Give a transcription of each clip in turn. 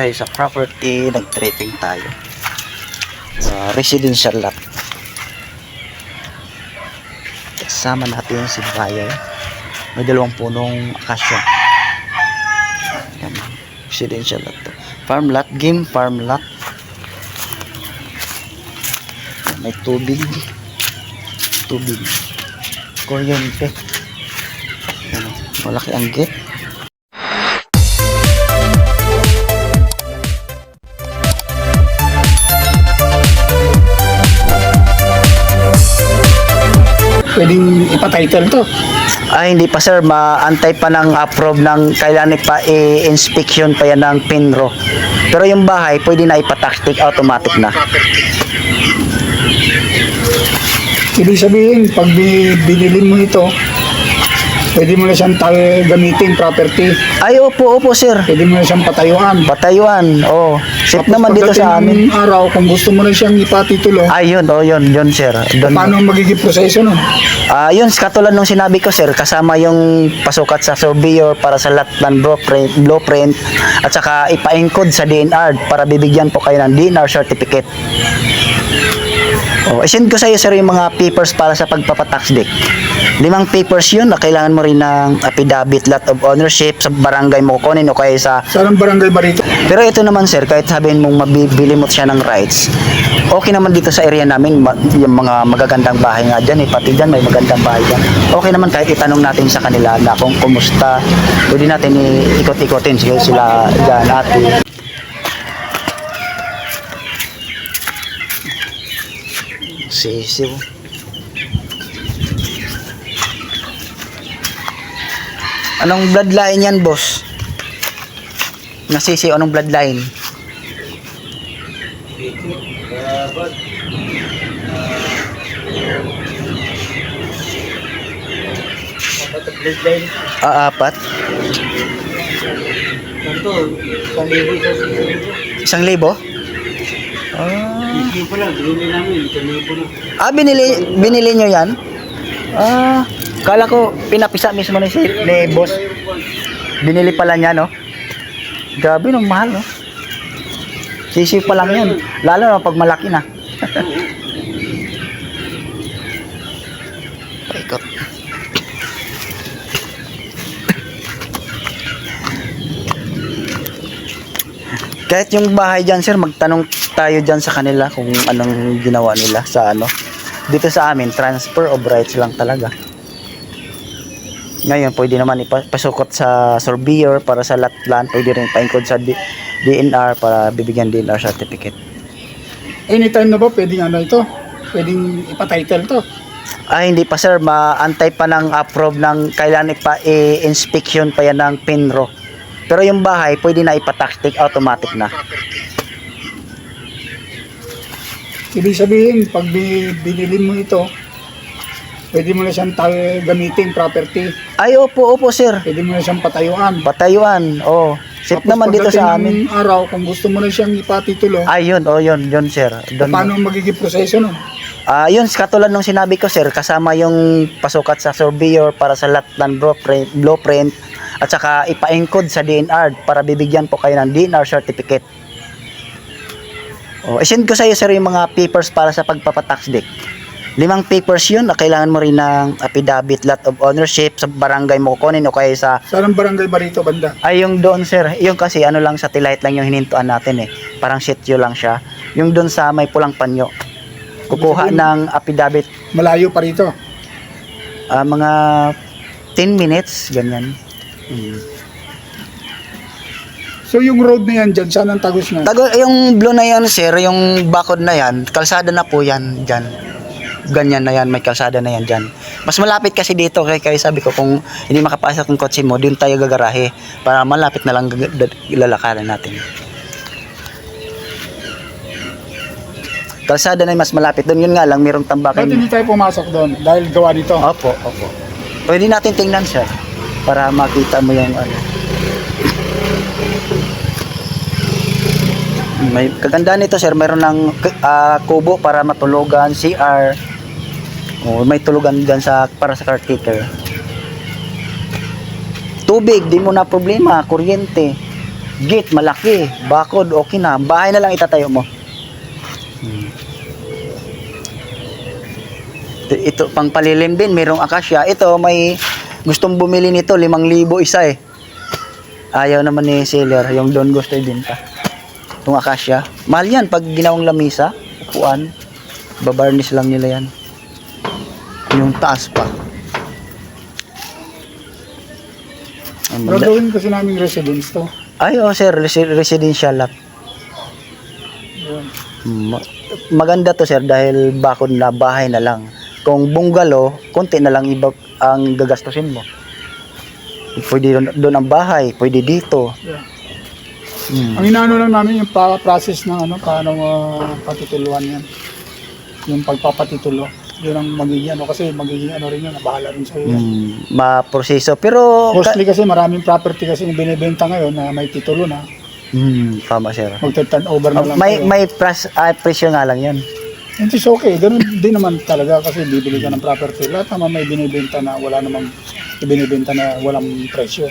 Ay, sa property, nag-tripping tayo. Sa residential lot. Kasama natin si Bayer. May dalawang punong akasya. Yan. Residential lot to. Farm lot, game farm lot. May tubig. Tubig. Kuryente. Yan. Malaki ang gate. Pwedeng ipatitle to. Ay, hindi pa sir. Maantay pa ng approve ng kailangan pa i-inspection pa yan ng PINRO. Pero yung bahay, pwede na ipataktik automatic na. Ibig sabihin, pag bi- binili mo ito, pwede mo na siyang tal- gamitin property. Ay, opo, opo sir. Pwede mo na siyang patayuan. Patayuan. Oh, safe Tapos naman dito sa amin. ng araw, kung gusto mo na siyang ipatitulo, Ay, yun, oh, yun, yun sir. Doon. paano ang magiging proseso nun? Ah, yun, katulad nung sinabi ko sir, kasama yung pasukat sa surveyor para sa lot ng blueprint, blueprint at saka ipa-encode sa DNR para bibigyan po kayo ng DNR certificate. Oh, isend ko sa iyo sir yung mga papers para sa pagpapatax deck. Limang papers yun na kailangan mo rin ng affidavit, lot of ownership sa barangay mo kukunin o kaya sa Saan ang barangay ba rito? pero ito naman sir, kahit sabihin mong mabibili mo siya ng rights, okay naman dito sa area namin, ma- yung mga magagandang bahay nga dyan, eh, pati dyan may magandang bahay dyan. Okay naman kahit itanong natin sa kanila na kung kumusta, pwede natin ikot-ikotin sila dyan ate. Sisiw. Anong bloodline yan, boss? Nasisiw, anong bloodline? Ah, apat. Ito, sa libo sa Isang libo? Ah, Hindi pa lang, binili namin, sa libo na. ah binili, binili nyo yan? Ah, kala ko pinapisa mismo ni, si, ni boss. Binili pala niya, no? Grabe, no, mahal, no? Sisiw pa lang yan. Lalo na pag malaki na. Paikot. Kahit yung bahay dyan, sir, magtanong tayo dyan sa kanila kung anong ginawa nila sa ano. Dito sa amin, transfer of rights lang talaga. Ngayon, pwede naman ipasukot sa surveyor para sa lot plan. Pwede rin pa-encode sa D- DNR para bibigyan DNR certificate. Anytime na ba pwedeng ano ito? Pwedeng ipatitle to. Ay, hindi pa sir. Maantay pa ng approve ng kailangan pa i-inspection pa yan ng PINRO. Pero yung bahay, pwede na ipataktik automatic na. Ibig sabihin, pag bi- binili mo ito, pwede mo na siyang gamitin property. Ay, opo, opo sir. Pwede mo na siyang patayuan. Patayuan. Oh, safe Tapos naman dito sa amin. ng araw, kung gusto mo na siyang ipatitulo, Ay, yun, oh, yun, yun, sir. Doon. paano magiging proseso nun? Ah, yun, katulad nung sinabi ko, sir, kasama yung pasukat sa surveyor para sa lot ng blueprint, blueprint at saka ipa-encode sa DNR para bibigyan po kayo ng DNR certificate. Oh, isend ko sa iyo, sir, yung mga papers para sa pagpapatax deck. Limang papers yun na kailangan mo rin ng affidavit, lot of ownership sa barangay mo kukunin o kaya sa Saan ang barangay ba rito, banda? ay, yung doon, sir. Yung kasi, ano lang, satellite lang yung hinintuan natin eh. Parang sityo lang siya. Yung doon sa may pulang panyo. Kukuha ng affidavit, Malayo pa rito. ah, mga 10 minutes, ganyan. Mm. So yung road na yan dyan, saan ang tagos na? Tago, yung blue na yan, sir, yung bakod na yan, kalsada na po yan, dyan. Ganyan na yan, may kalsada na yan dyan. Mas malapit kasi dito, kaya, kaya sabi ko, kung hindi makapasok ng kotse mo, doon tayo gagarahe. Para malapit na lang lalakaran natin. Kalsada na yung mas malapit. Doon yun nga lang, mayroong Ba't tambakan. hindi tayo pumasok doon? Dahil gawa dito. Opo, opo. Pwede natin tingnan siya para makita mo yung ano. May kagandaan nito sir, mayroon ng ah, kubo para matulugan, CR. Oh, may tulugan diyan sa para sa caretaker. Tubig, di mo na problema, kuryente. Gate, malaki. Bakod, okay na. Bahay na lang itatayo mo. Hmm. Ito, pang palilim din, mayroong akasya. Ito, may gustong bumili nito, 5,000 isa eh. Ayaw naman ni seller, yung doon gusto ibenta. Itong akasya. Mahal yan pag ginawang lamisa, upuan. Babarnish lang nila yan. Yung taas pa. Ang maganda- Gagawin kasi namin residence to. Ay, oh, sir, resi- residential lot. Yun. Ma- maganda to, sir, dahil bakod na bahay na lang. Kung bungalow, konti na lang iba ang gagastusin mo. Pwede doon- doon ang bahay, pwede dito. Yeah. Hmm. Ang inaano lang namin yung pa- process ng ano, paano uh, patituluan yan. Yung pagpapatitulo. Yun ang magiging ano kasi magiging ano rin yun, bahala rin sa'yo. yan. Hmm, maproseso. Pero, Mostly kasi maraming property kasi yung binibenta ngayon na may titulo na, hmm, tama, sir. magta-turn over na lang may, kayo. may pras, ah, presyo nga lang yan. It is okay. Ganun din naman talaga kasi bibili ka ng property. Lahat naman may binibenta na wala namang ibinibenta na walang presyo.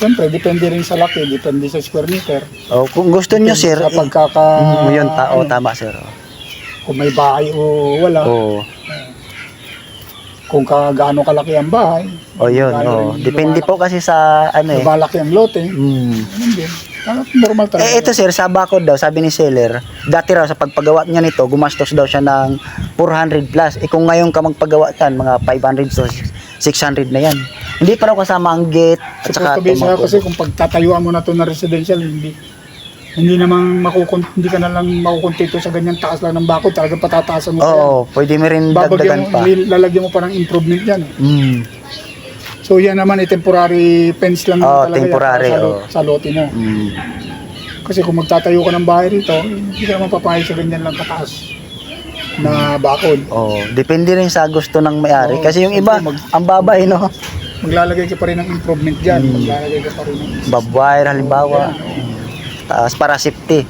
Siyempre, depende rin sa laki, depende sa square meter. Oh, kung gusto nyo, sir, Sa pagkaka... mm, yun, ta- oh, ano, tama, sir. kung may bahay o wala. Oh, Kung ka, gaano kalaki ang bahay. oh yun, oh. rin Depende po kasi sa, ano eh. Lumalaki ang lote. Hmm. Ganun din. Ah, Normal talaga. Eh, ito sir, sa bakod daw, sabi ni seller, dati raw sa pagpagawa niya nito, gumastos daw siya ng 400 plus. Eh kung ngayon ka magpagawa yan, mga 500 to 600 na yan. Hindi pa raw kasama ang gate at Supposed saka to be sa'yo tumakbo. kasi kung pagtatayuan mo na to na residential, hindi hindi naman makukun hindi ka na lang makukuntento sa ganyan taas lang ng bakod, talagang patataasan mo pa yan. Oo, pwede mo rin Babagyan dagdagan mo, pa. lalagyan mo pa ng improvement yan. Mm. So yan naman ay temporary fence lang Oo, talaga yan temporary, sa, lo- oo. sa lote mo. Mm. Kasi kung magtatayo ka ng bahay rito, hindi ka naman papayag sa ganyan lang kataas na bakod. Oh, depende rin sa gusto ng may-ari. Oo, Kasi yung iba, siyempre, mag- ang babay, no? Maglalagay ka pa rin ng improvement dyan. Hmm. Maglalagay ka pa rin ng... Babwire, halimbawa. Taas para safety.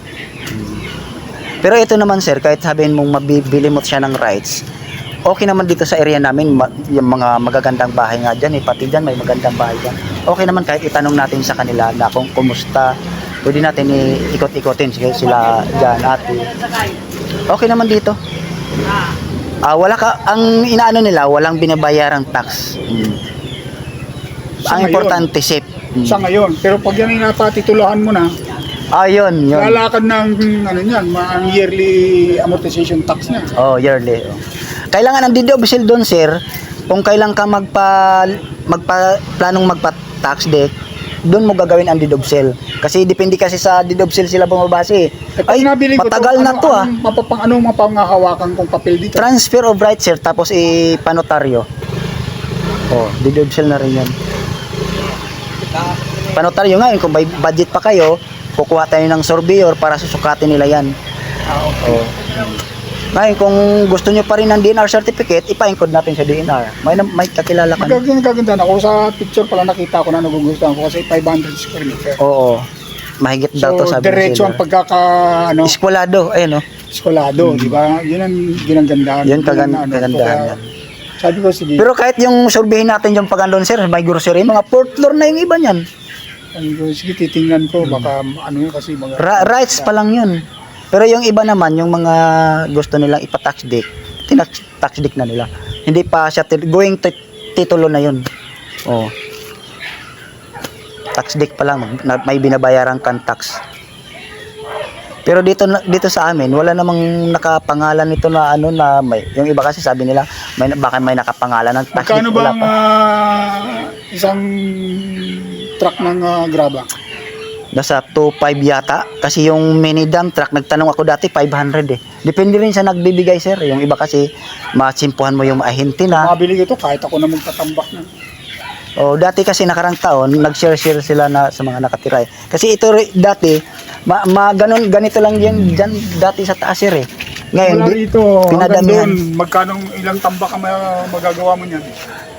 Pero ito naman sir, kahit sabihin mong mabibili mo siya ng rights, okay naman dito sa area namin, ma- yung mga magagandang bahay nga dyan, eh, pati dyan may magandang bahay dyan. Okay naman kahit itanong natin sa kanila na kung kumusta, pwede natin ikot-ikotin sige, sila dyan, ate. Okay naman dito. Ah, wala ka, ang inaano nila, walang binabayarang tax. Mm. Sa Ang ngayon. importante, safe. Mm. Sa ngayon. Pero pag yan ay napatituluhan mo na, Ah, yun, yun. lalakad ng ano niyan, ma- ang yearly amortization tax niya. Oh, yearly. oh. Kailangan ang deductible doon, sir. Kung kailan ka magpa magpa planong magpa tax deck, doon mo gagawin ang deductible. Kasi depende kasi sa deductible sila bumabase. eh. Eh, Ay, matagal to, na ano, to ah. Anong, mapapang, anong mapanghahawakan kong papel dito? Transfer of rights, sir, tapos ipanotaryo. Oh, deductible na rin yan. Panotaryo nga, kung may budget pa kayo, kukuha tayo ng surveyor para susukatin nila yan. Ah, okay. Oh. Ngayon, kung gusto nyo pa rin ng DNR certificate, ipa-encode natin sa DNR. May, may kakilala ka na. Magaganda gaganda na. Kung sa picture pala nakita ko na nagugustuhan ko kasi 500 square meter. Oo. Mahigit daw to So, sabi diretso ang pagkaka, ano, Eskwalado, ayun oh. eskolado, di ba? Yun ang ginagandaan. Yun kagan- ano, kagandahan. Sabi ko, sige, Pero kahit yung surveyin natin yung pagandon sir, may grocery, mga fourth floor na yung iba niyan. sabi ko, sige, titingnan ko, baka ano yun kasi mga... Ra- rights pa lang yun. Pero yung iba naman, yung mga gusto nilang ipa-tax deck, tinax deck na nila. Hindi pa siya going to titulo na yun. Oh. Tax deck pa lang, may binabayaran kang tax. Pero dito dito sa amin, wala namang nakapangalan nito na ano na may yung iba kasi sabi nila may baka may nakapangalan ng tax Magkano deck ba ah, isang truck ng ah, graba? Nasa 2.5 yata. Kasi yung mini dump truck, nagtanong ako dati 500 eh. Depende rin sa nagbibigay sir. Yung iba kasi, masimpuhan mo yung ahinti na. Mabili ko to kahit ako na magtatambak na. O dati kasi nakarang taon, nag-share-share sila na sa mga nakatira eh. Kasi ito dati, ma, ma ganun, ganito lang yan dyan dati sa taas sir eh. Ngayon, Wala rito, pinadamihan. doon, magkano ilang tambak ang ma- magagawa mo niyan?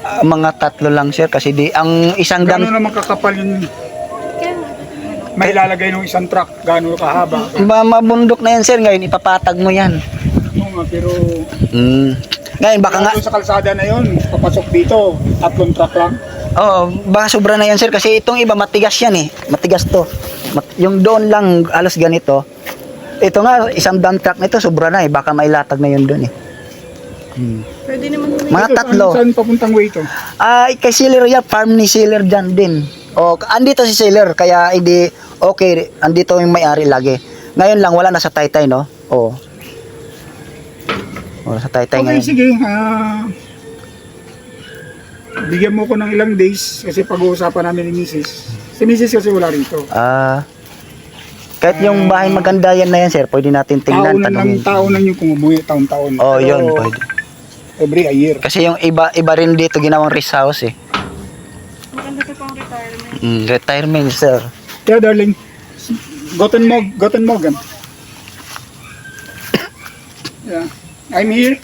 ah, mga tatlo lang sir. Kasi di, ang isang Gano'n dam, naman kakapal yung may ilalagay ng isang truck, gano'n kahaba. ma, mabundok na yan sir. Ngayon, ipapatag mo yan. Oo nga, pero Mm. Ngayon, baka nga, sa kalsada na yon, papasok dito, tatlong truck lang. Oo, baka sobra na yan sir kasi itong iba matigas yan eh. Matigas to. Mat- yung doon lang alas ganito. Ito nga, isang dump truck nito sobra na eh. Baka mailatag na yun doon eh. Hmm. Pwede naman. Mga Ito, tatlo. Saan, saan papuntang way ito? Ah, kay Sealer yan, farm ni Sealer dyan din. O, andito si Sealer, kaya hindi, okay, andito yung may-ari lagi. Ngayon lang, wala na sa taytay, no? Oo. Wala sa taytay Okay, ngayon. sige. ah, bigyan mo ko ng ilang days kasi pag-uusapan namin ni Mrs. Si Mrs. kasi wala rito. Ah, kahit yung bahay maganda yan na yan, sir, pwede natin tingnan, Taon na tanungin. ng taon na yung kung umuwi, taon-taon. Oh, Pero yun, pwede. Every a year. Kasi yung iba, iba rin dito ginawang rest house eh. Maganda to pang retirement. Mm, retirement, sir. Kaya darling, gotten mo, gotten mo gan. Yeah. I'm here.